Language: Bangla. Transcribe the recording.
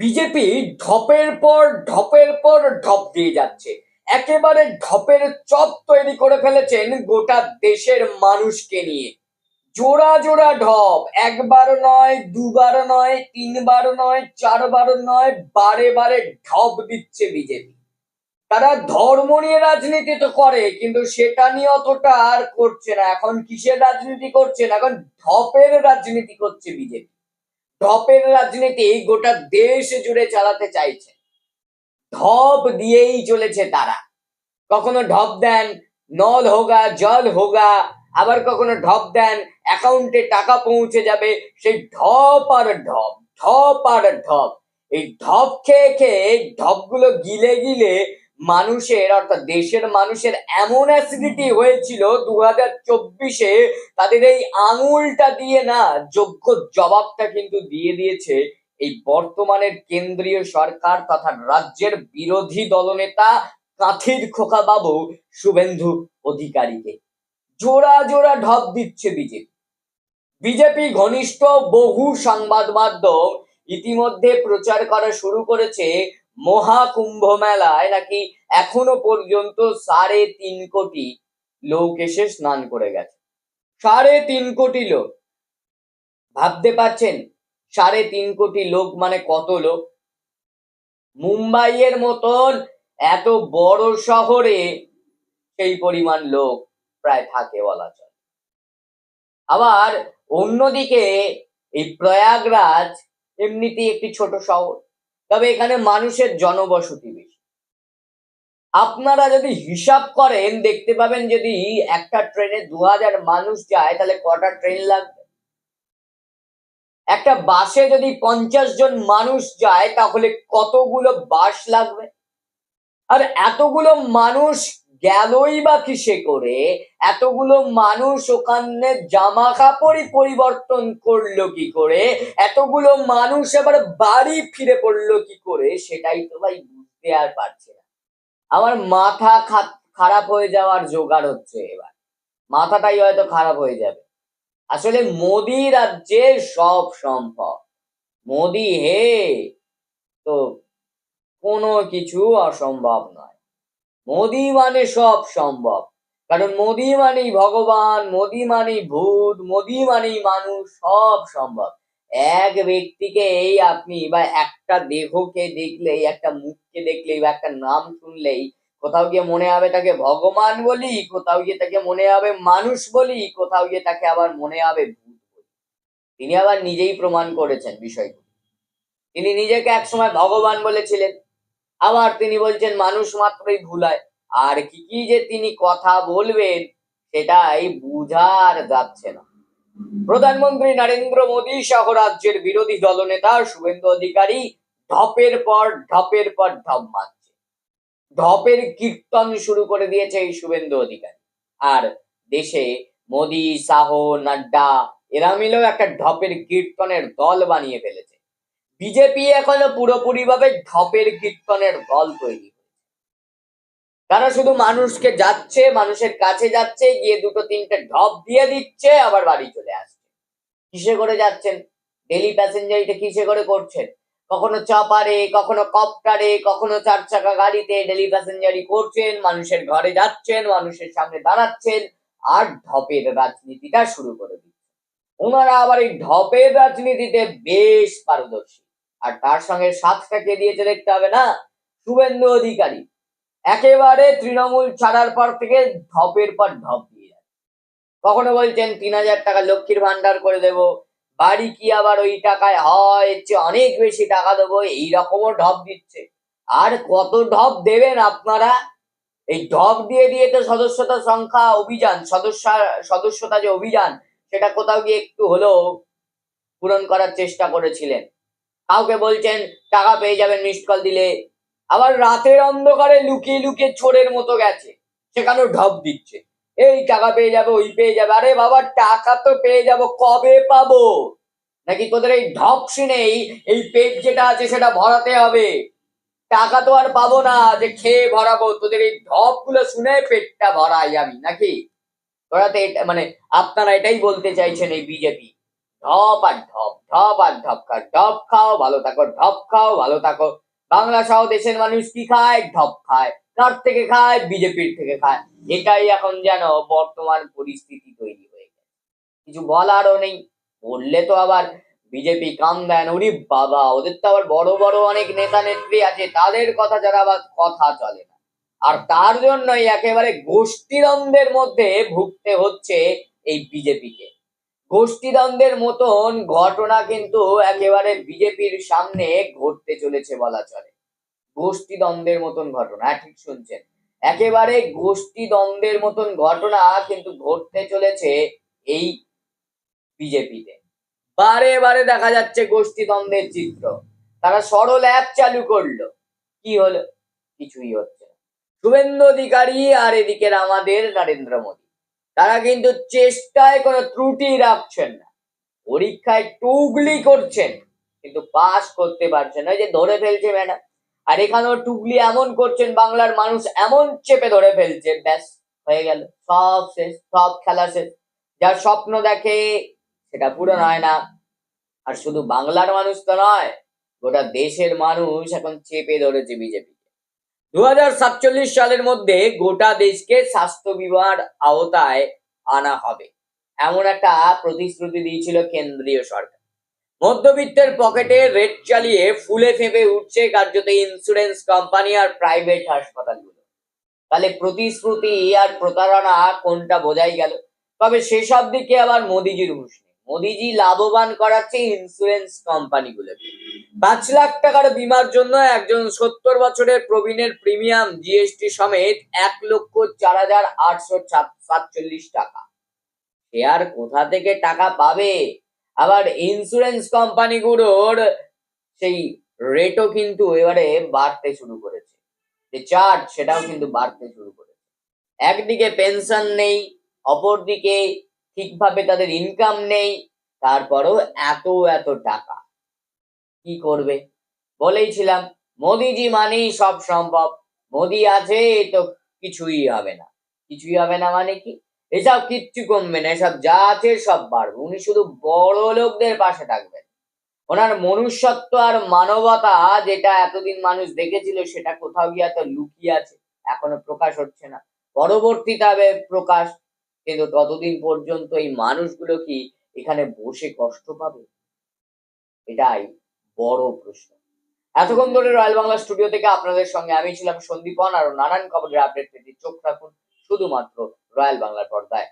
বিজেপি ঢপের পর ঢপের পর ঢপ দিয়ে যাচ্ছে। একেবারে ঢপের চপ তৈরি করে ফেলেছেন গোটা দেশের মানুষকে নিয়ে। জোড়া জোড়া ঢপ, একবার নয়, দুবার নয়, তিনবার নয়, চারবার নয়, বারে বারে ঢপ দিচ্ছে বিজেপি। তারা ধর্ম নিয়ে রাজনীতি তো করে, কিন্তু সেটা নিয়ে অতটা আর করছে না। এখন কিসের রাজনীতি করছে না এখন ঢপের রাজনীতি করছে বিজেপি। ঢপের রাজনীতি গোটা দেশ জুড়ে চালাতে চাইছে। ধপ দিয়েই চলেছে তারা। কখনো ঢপ দেন, নল হোগা, জল হোগা, আবার কখনো ঢপ দেন, অ্যাকাউন্টে টাকা পৌঁছে যাবে, সেই ঢপ আর ঢপ ঢপ আর ঢপ। এই ঢপ খেয়ে খেয়ে ঢপগুলো গিলে গিলে মানুষের, অর্থাৎ দেশের মানুষের এমন অ্যাসিডিটি হয়েছিল দু হাজার চব্বিশে, তাদের এই আঙুলটা দিয়ে না, যোগ্য জবাবটা কিন্তু দিয়ে দিয়েছে এই বর্তমানের কেন্দ্রীয় সরকার তথা রাজ্যের বিরোধী দলনেতা কাঁথির খোকা বাবু শুভেন্দু অধিকারীকে। জোড়া জোড়া ঢপ দিচ্ছে বিজেপি। বিজেপি ঘনিষ্ঠ বহু সংবাদ মাধ্যম ইতিমধ্যে প্রচার করা শুরু করেছে মহাকুম্ভ মেলায় নাকি এখনও পর্যন্ত সাড়ে তিন কোটি লোক এসে স্নান করে গেছে। সাড়ে তিন কোটি লোক। ভাবতে পারছেন? সাড়ে তিন কোটি লোক মানে কত লোক? মুম্বাইয়ের মতন এত বড় শহরে সেই পরিমাণ লোক প্রায় থাকে বলা চলে আবার অন্যদিকে এই প্রয়াগরাজ এমনিতেই একটি ছোট শহর। তবে এখানে মানুষের জনবসতি বেশি। আপনারা যদি হিসাব করেন, দেখতে পাবেন যদি একটা ট্রেনে দু হাজার মানুষ যায়, তাহলে কটা ট্রেন লাগবে? একটা বাসে যদি পঞ্চাশ জন মানুষ যায়, তাহলে কতগুলো বাস লাগবে? আর এতগুলো মানুষ গেলই বা কিসে করে? এতগুলো মানুষ ওখানে জামা কাপড়ই পরিবর্তন করল কি করে? এতগুলো মানুষ আবার বাড়ি ফিরে পড়ল কি করে? সেটাই তো ভাই বুঝতে আর পারছে না। আমার মাথা খারাপ হয়ে যাওয়ার জোগাড় হচ্ছে এবার। মাথাটাই হয়তো খারাপ হয়ে যাবে। আসলে মোদি রাজ্যে সব সম্ভব। মোদি হে তো কোনো কিছু অসম্ভব নয়। মোদি মানে সব সম্ভব। কারণ মোদি মানেই ভগবান, মোদি মানেই ভূত, মোদি মানেই মানুষ, সব সম্ভব। এক ব্যক্তিকে এই আপনি বা একটা দেহকে দেখলেই, একটা মুখকে দেখলেই বা একটা নাম শুনলেই, কোথাও গিয়ে মনে হবে তাকে ভগবান বলি, কোথাও গিয়ে তাকে মনে হবে মানুষ বলি, কোথাও গিয়ে তাকে আবার মনে হবে ভূত বলি। তিনি আবার নিজেই প্রমাণ করেছেন বিষয়গুলি। তিনি নিজেকে একসময় ভগবান বলেছিলেন। আবার তিনি বলছেন, মানুষ মাত্রই ভুলায়। আর কি কি যে তিনি কথা বলবেন, সেটাই বুঝার যাচ্ছে না। প্রধানমন্ত্রী নরেন্দ্র মোদী সহ রাজ্যের বিরোধী দলনেতা শুভেন্দু অধিকারী ঢপের পর ঢপের পর ঢপ মারছে। ঢপের কীর্তন শুরু করে দিয়েছে এই শুভেন্দু অধিকারী। আর দেশে মোদী, শাহ, নাড্ডা, এরা মিলেও একটা ঢপের কীর্তনের দল বানিয়ে ফেলেছে। বিজেপি এখনও পুরোপুরি ভাবে ঢপের কীর্তনের দল তৈরি তারা শুধু মানুষকে যাচ্ছে, মানুষের কাছে যাচ্ছে, গিয়ে দুটো তিনটে ঢপ দিয়ে দিচ্ছে, আবার বাড়ি চলে আসছে? কিসে করে যাচ্ছেন? ডেলি প্যাসেঞ্জারিটা কিসে করে করছেন? কখনো চাপারে, কখনো কপ্টারে কখনো চার চাকা গাড়িতে ডেলি প্যাসেঞ্জারি করছেন, মানুষের ঘরে যাচ্ছেন, মানুষের সামনে দাঁড়াচ্ছেন, আর ঢপের রাজনীতিটা শুরু করে দিচ্ছেন ওনারা আবার এই ঢপের রাজনীতিতে বেশ পারদর্শী। আর তার সঙ্গে সাথটা কে দিয়েছে দেখতে হবে না? শুভেন্দু অধিকারী। একেবারে তৃণমূল ছাড়ার পর থেকে ধপের পর ঢপ দিয়ে কখনো বলছেন, তিন হাজার টাকা লক্ষ্মীর ভান্ডার করে দেব। বাড়ি কি আবার ওই টাকায় হয়? চেয়ে অনেক বেশি টাকা দেবো। এইরকমও ঢপ দিচ্ছে। আর কত ঢপ দেবেন আপনারা? এই ঢপ দিয়ে দিয়ে তো সদস্যতা সংখ্যা অভিযান, সদস্য, সদস্যতা যে অভিযান, সেটা কোথাও গিয়ে একটু হলেও পূরণ করার চেষ্টা করেছিলেন। কাউকে বলছেন, টাকা পেয়ে যাবেন মিসড কল দিলে। আবার রাতের অন্ধকারে লুকিয়ে লুকিয়ে চোরের মতো গেছে। সেখানেও ঢপ দিচ্ছে। এই টাকা পেয়ে যাবে, ওই পেয়ে যাবে। আরে বাবা, টাকা তো পেয়ে যাব, কবে পাবো? নাকি তোদের এই ঢপ শুনেই এই পেট যেটা আছে সেটা ভরাতে হবে? টাকা তো আর পাবো না, যে খেয়ে ভরাবো। তোদের এই ঢপগুলো শুনে পেটটা ভরাই আমি, নাকি? তোরা তো মানে আপনারা এটাই বলতে চাইছেন এই বিজেপি। ঢপ আর ঢপ ঢপ আর ঢপ খাও ঢপ খাও, ভালো থাকো, ঢপ খাও, ভালো থাকো। বাংলা সহ দেশের মানুষ কি খায়? ঢপ খায়। কার থেকে খায় বিজেপির থেকে খায়। এটাই এখন যেন বর্তমান পরিস্থিতি তৈরি হয়ে গেছে। কিছু বলারও নেই। বললে তো আবার বিজেপি কাম দেন ওরে বাবা, ওদের তো আবার বড় বড় অনেক নেতা নেত্রী আছে, তাদের কথা যারা আবার কথা চলে না। আর তার জন্যই একেবারে গোষ্ঠীদ্বন্দ্বের মধ্যে ভুগতে হচ্ছে এই বিজেপিকে গোষ্ঠীদ্বন্দ্বের মতন ঘটনা কিন্তু একেবারে বিজেপির সামনে ঘটতে চলেছে বলা চলে। গোষ্ঠীদ্বন্দ্বের মতন ঘটনা হ্যাঁ, ঠিক শুনছেন। একেবারে গোষ্ঠীদ্বন্দ্বের মতন ঘটনা কিন্তু ঘটতে চলেছে এই বিজেপিতে। বারে বারে দেখা যাচ্ছে গোষ্ঠীদ্বন্দ্বের চিত্র। তারা সরল অ্যাপ চালু করল। কি হলো? কিছুই হচ্ছে না। শুভেন্দু অধিকারী আর এদিকের আমাদের নরেন্দ্র মোদী। তারা কিন্তু চেষ্টায় কোনো ত্রুটি রাখছেন না। পরীক্ষায় টুগলি করছেন, কিন্তু পাস করতে পারছেন না। যে ধরে ফেলছে ম্যাডাম। আর এখানেও টুগলি এমন করছেন, বাংলার মানুষ এমন চেপে ধরে ফেলছে। ব্যাস, হয়ে গেল। সব শেষ, সব খেলা শেষ। যার স্বপ্ন দেখে, সেটা পূরণ হয় না। আর শুধু বাংলার মানুষ তো নয়, গোটা দেশের মানুষ এখন চেপে ধরেছে বিজেপি। দু হাজার সাতচল্লিশ সালের মধ্যে গোটা দেশকে স্বাস্থ্য বিমার আওতায় আনা হবে। এমন একটা প্রতিশ্রুতি দিয়েছিল কেন্দ্রীয় সরকার। মধ্যবিত্তের পকেটে রেট চালিয়ে ফুলে ফেঁপে উঠছে কার্যত ইন্স্যুরেন্স কোম্পানি আর প্রাইভেট হাসপাতালগুলো। তাহলে প্রতিশ্রুতি আর প্রতারণা কোনটা বোঝাই গেল? তবে সেসব দিকে আবার মোদিজির হুঁশ নেই। মোদিজি লাভবান করাচ্ছে ইন্স্যুরেন্স কোম্পানি কোম্পানিগুলোকে পাঁচ লাখ টাকার বিমার জন্য একজন সত্তর বছরের প্রবীণের প্রিমিয়াম জিএসটি সমেত এক লক্ষ চার হাজার আটশো সাতচল্লিশ টাকা। সে আর কোথা থেকে টাকা পাবে? আবার ইন্স্যুরেন্স কোম্পানিগুলোর সেই রেটও কিন্তু এবারে বাড়তে শুরু করেছে। যে চার্জ সেটাও কিন্তু বাড়তে শুরু করেছে। একদিকে পেনশন নেই, অপরদিকে ঠিকভাবে তাদের ইনকাম নেই, তারপরও এত এত টাকা। কি করবে? বলেইছিলাম, মোদিজি মানেই সব সম্ভব। মোদি আছে তো কিছুই হবে না। কিছুই হবে না মানে কি? এসব কিচ্ছু কমবে না, এসব যা আছে সব বাড়বে। উনি শুধু বড় লোকদের পাশে থাকবেন। ওনার মনুষ্যত্ব আর মানবতা যেটা এতদিন মানুষ দেখেছিল, সেটা কোথাও গিয়ে এত লুকিয়ে আছে, এখনও প্রকাশ হচ্ছে না। পরবর্তীতে হবে প্রকাশ কিন্তু ততদিন পর্যন্ত এই মানুষগুলো কি এখানে বসে কষ্ট পাবে? এটাই বড় প্রশ্ন। এতক্ষণ ধরে রয়্যাল বাংলা স্টুডিও থেকে আপনাদের সঙ্গে আমি ছিলাম সন্দীপন, আর নানান খবরের আপডেট পেতে চোখ রাখুন শুধুমাত্র রয়্যাল বাংলার পর্দায়।